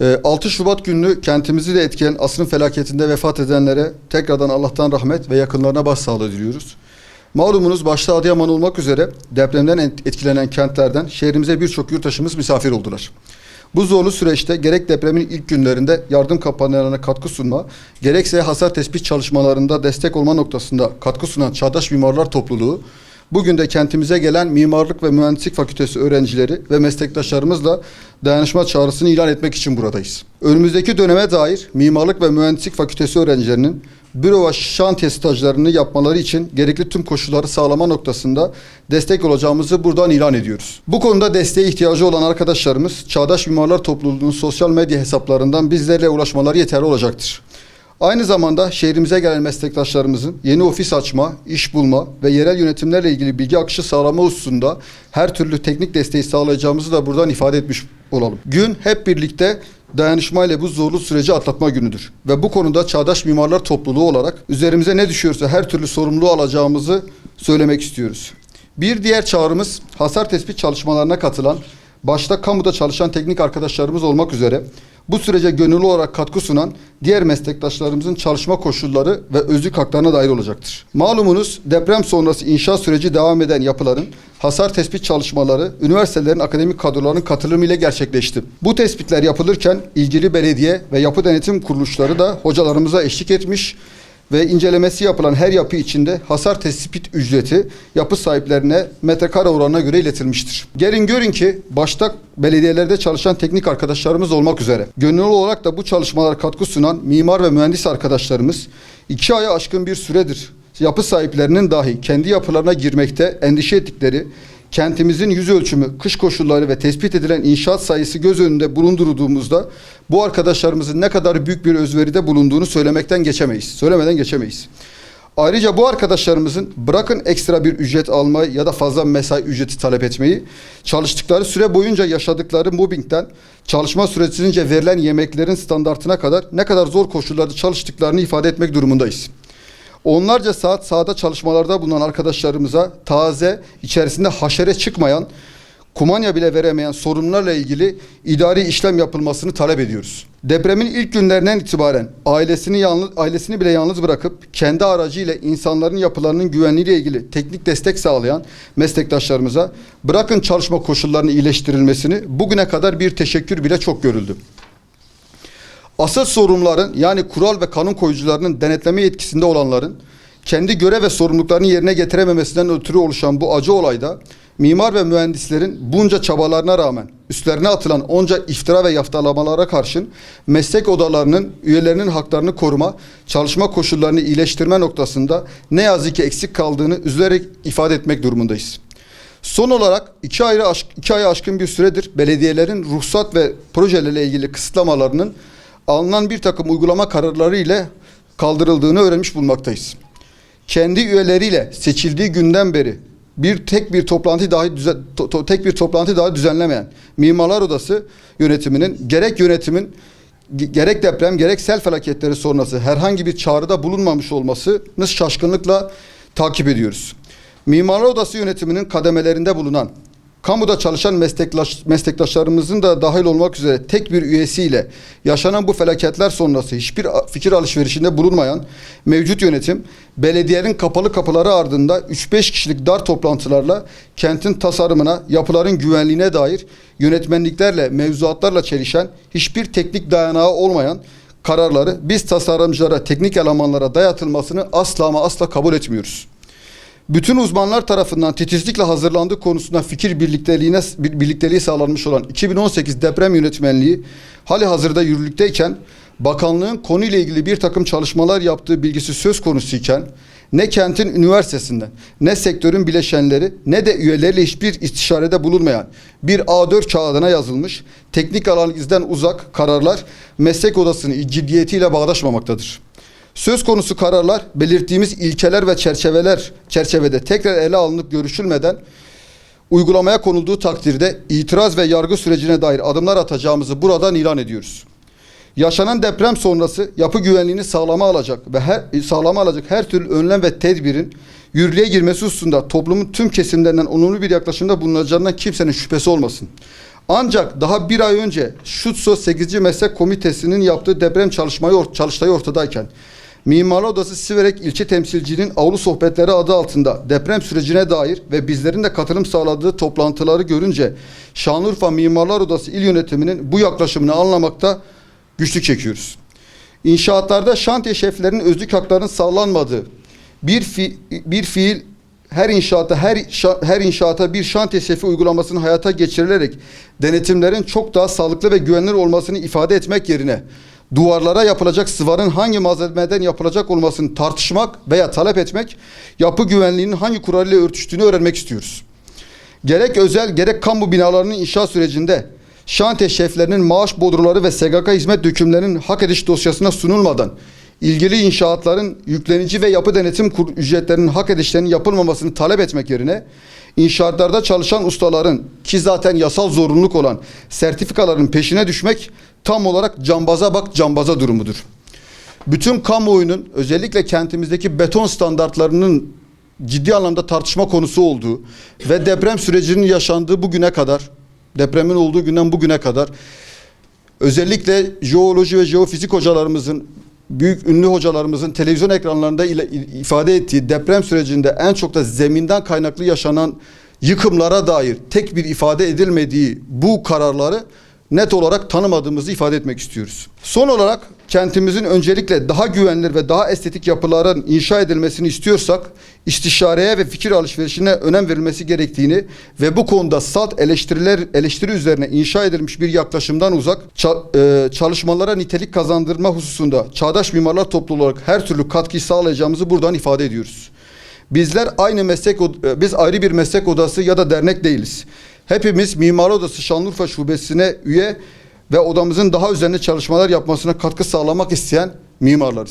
Ee, 6 Şubat günü kentimizi de etkileyen asrın felaketinde vefat edenlere tekrardan Allah'tan rahmet ve yakınlarına başsağlığı diliyoruz. Malumunuz başta Adıyaman olmak üzere depremden et- etkilenen kentlerden şehrimize birçok yurttaşımız misafir oldular. Bu zorlu süreçte gerek depremin ilk günlerinde yardım kampanyalarına katkı sunma, gerekse hasar tespit çalışmalarında destek olma noktasında katkı sunan Çağdaş Mimarlar Topluluğu, bugün de kentimize gelen Mimarlık ve Mühendislik Fakültesi öğrencileri ve meslektaşlarımızla dayanışma çağrısını ilan etmek için buradayız. Önümüzdeki döneme dair Mimarlık ve Mühendislik Fakültesi öğrencilerinin büro ve şantiye stajlarını yapmaları için gerekli tüm koşulları sağlama noktasında destek olacağımızı buradan ilan ediyoruz. Bu konuda desteğe ihtiyacı olan arkadaşlarımız Çağdaş Mimarlar Topluluğu'nun sosyal medya hesaplarından bizlerle ulaşmaları yeterli olacaktır. Aynı zamanda şehrimize gelen meslektaşlarımızın yeni ofis açma, iş bulma ve yerel yönetimlerle ilgili bilgi akışı sağlama hususunda her türlü teknik desteği sağlayacağımızı da buradan ifade etmiş olalım. Gün hep birlikte dayanışmayla bu zorlu süreci atlatma günüdür. Ve bu konuda Çağdaş Mimarlar Topluluğu olarak üzerimize ne düşüyorsa her türlü sorumluluğu alacağımızı söylemek istiyoruz. Bir diğer çağrımız hasar tespit çalışmalarına katılan, başta kamuda çalışan teknik arkadaşlarımız olmak üzere bu sürece gönüllü olarak katkı sunan diğer meslektaşlarımızın çalışma koşulları ve özlük haklarına dair olacaktır. Malumunuz deprem sonrası inşaat süreci devam eden yapıların hasar tespit çalışmaları üniversitelerin akademik kadrolarının katılımı ile gerçekleşti. Bu tespitler yapılırken ilgili belediye ve yapı denetim kuruluşları da hocalarımıza eşlik etmiş ve incelemesi yapılan her yapı içinde hasar tespit ücreti yapı sahiplerine metrekare oranına göre iletilmiştir. Gelin görün ki başta belediyelerde çalışan teknik arkadaşlarımız olmak üzere gönüllü olarak da bu çalışmalara katkı sunan mimar ve mühendis arkadaşlarımız iki aya aşkın bir süredir yapı sahiplerinin dahi kendi yapılarına girmekte endişe ettikleri kentimizin yüz ölçümü, kış koşulları ve tespit edilen inşaat sayısı göz önünde bulundurduğumuzda bu arkadaşlarımızın ne kadar büyük bir özveride bulunduğunu söylemekten geçemeyiz. Söylemeden geçemeyiz. Ayrıca bu arkadaşlarımızın bırakın ekstra bir ücret almayı ya da fazla mesai ücreti talep etmeyi, çalıştıkları süre boyunca yaşadıkları mobbingden çalışma süresince verilen yemeklerin standartına kadar ne kadar zor koşullarda çalıştıklarını ifade etmek durumundayız. Onlarca saat sahada çalışmalarda bulunan arkadaşlarımıza taze, içerisinde haşere çıkmayan, kumanya bile veremeyen sorunlarla ilgili idari işlem yapılmasını talep ediyoruz. Depremin ilk günlerinden itibaren ailesini yalnız ailesini bile yalnız bırakıp kendi aracıyla insanların yapılarının güvenliğiyle ilgili teknik destek sağlayan meslektaşlarımıza bırakın çalışma koşullarının iyileştirilmesini bugüne kadar bir teşekkür bile çok görüldü. Asıl sorumluların yani kural ve kanun koyucularının denetleme yetkisinde olanların kendi görev ve sorumluluklarını yerine getirememesinden ötürü oluşan bu acı olayda mimar ve mühendislerin bunca çabalarına rağmen üstlerine atılan onca iftira ve yaftalamalara karşın meslek odalarının üyelerinin haklarını koruma, çalışma koşullarını iyileştirme noktasında ne yazık ki eksik kaldığını üzülerek ifade etmek durumundayız. Son olarak iki, ayrı aşk, iki aya aşkın bir süredir belediyelerin ruhsat ve projelerle ilgili kısıtlamalarının alınan bir takım uygulama kararları ile kaldırıldığını öğrenmiş bulmaktayız. Kendi üyeleriyle seçildiği günden beri bir tek bir toplantı dahi düzen, to- to- tek bir toplantı dahi düzenlemeyen Mimarlar Odası yönetiminin gerek yönetimin ge- gerek deprem gerek sel felaketleri sonrası herhangi bir çağrıda bulunmamış olmasını şaşkınlıkla takip ediyoruz. Mimarlar Odası yönetiminin kademelerinde bulunan kamuda çalışan meslektaş, meslektaşlarımızın da dahil olmak üzere tek bir üyesiyle yaşanan bu felaketler sonrası hiçbir fikir alışverişinde bulunmayan mevcut yönetim belediyenin kapalı kapıları ardında 3-5 kişilik dar toplantılarla kentin tasarımına, yapıların güvenliğine dair yönetmenliklerle, mevzuatlarla çelişen hiçbir teknik dayanağı olmayan kararları biz tasarımcılara, teknik elemanlara dayatılmasını asla ama asla kabul etmiyoruz bütün uzmanlar tarafından titizlikle hazırlandığı konusunda fikir birlikteliğine bir- birlikteliği sağlanmış olan 2018 deprem yönetmenliği hali hazırda yürürlükteyken bakanlığın konuyla ilgili bir takım çalışmalar yaptığı bilgisi söz konusuyken ne kentin üniversitesinden ne sektörün bileşenleri ne de üyeleriyle hiçbir istişarede bulunmayan bir A4 kağıdına yazılmış teknik analizden uzak kararlar meslek odasının ciddiyetiyle bağdaşmamaktadır. Söz konusu kararlar belirttiğimiz ilkeler ve çerçeveler çerçevede tekrar ele alınıp görüşülmeden uygulamaya konulduğu takdirde itiraz ve yargı sürecine dair adımlar atacağımızı buradan ilan ediyoruz. Yaşanan deprem sonrası yapı güvenliğini sağlama alacak ve her, sağlama alacak her türlü önlem ve tedbirin yürürlüğe girmesi hususunda toplumun tüm kesimlerinden olumlu bir yaklaşımda bulunacağından kimsenin şüphesi olmasın. Ancak daha bir ay önce Şutso 8. Meslek Komitesi'nin yaptığı deprem çalışmayı çalıştayı ortadayken Mimarlar Odası Siverek İlçe Temsilciliğinin Avlu Sohbetleri adı altında deprem sürecine dair ve bizlerin de katılım sağladığı toplantıları görünce Şanlıurfa Mimarlar Odası İl Yönetiminin bu yaklaşımını anlamakta güçlük çekiyoruz. İnşaatlarda şantiye şeflerinin özlük haklarının sağlanmadığı, bir, fi, bir fiil her inşaata her şa- her inşaata bir şantiye şefi uygulamasının hayata geçirilerek denetimlerin çok daha sağlıklı ve güvenilir olmasını ifade etmek yerine duvarlara yapılacak sıvanın hangi malzemeden yapılacak olmasını tartışmak veya talep etmek, yapı güvenliğinin hangi kuralıyla örtüştüğünü öğrenmek istiyoruz. Gerek özel gerek kamu binalarının inşaat sürecinde şantiye şeflerinin maaş bodruları ve SGK hizmet dökümlerinin hak ediş dosyasına sunulmadan ilgili inşaatların yüklenici ve yapı denetim kur ücretlerinin hak edişlerinin yapılmamasını talep etmek yerine inşaatlarda çalışan ustaların ki zaten yasal zorunluluk olan sertifikaların peşine düşmek tam olarak cambaza bak cambaza durumudur. Bütün kamuoyunun özellikle kentimizdeki beton standartlarının ciddi anlamda tartışma konusu olduğu ve deprem sürecinin yaşandığı bugüne kadar, depremin olduğu günden bugüne kadar özellikle jeoloji ve jeofizik hocalarımızın, büyük ünlü hocalarımızın televizyon ekranlarında ifade ettiği deprem sürecinde en çok da zeminden kaynaklı yaşanan yıkımlara dair tek bir ifade edilmediği bu kararları net olarak tanımadığımızı ifade etmek istiyoruz. Son olarak kentimizin öncelikle daha güvenilir ve daha estetik yapıların inşa edilmesini istiyorsak istişareye ve fikir alışverişine önem verilmesi gerektiğini ve bu konuda salt eleştiriler eleştiri üzerine inşa edilmiş bir yaklaşımdan uzak ça- e, çalışmalara nitelik kazandırma hususunda çağdaş mimarlar topluluğu olarak her türlü katkı sağlayacağımızı buradan ifade ediyoruz. Bizler aynı meslek e, biz ayrı bir meslek odası ya da dernek değiliz. Hepimiz Mimar Odası Şanlıurfa Şubesi'ne üye ve odamızın daha üzerine çalışmalar yapmasına katkı sağlamak isteyen mimarlarız.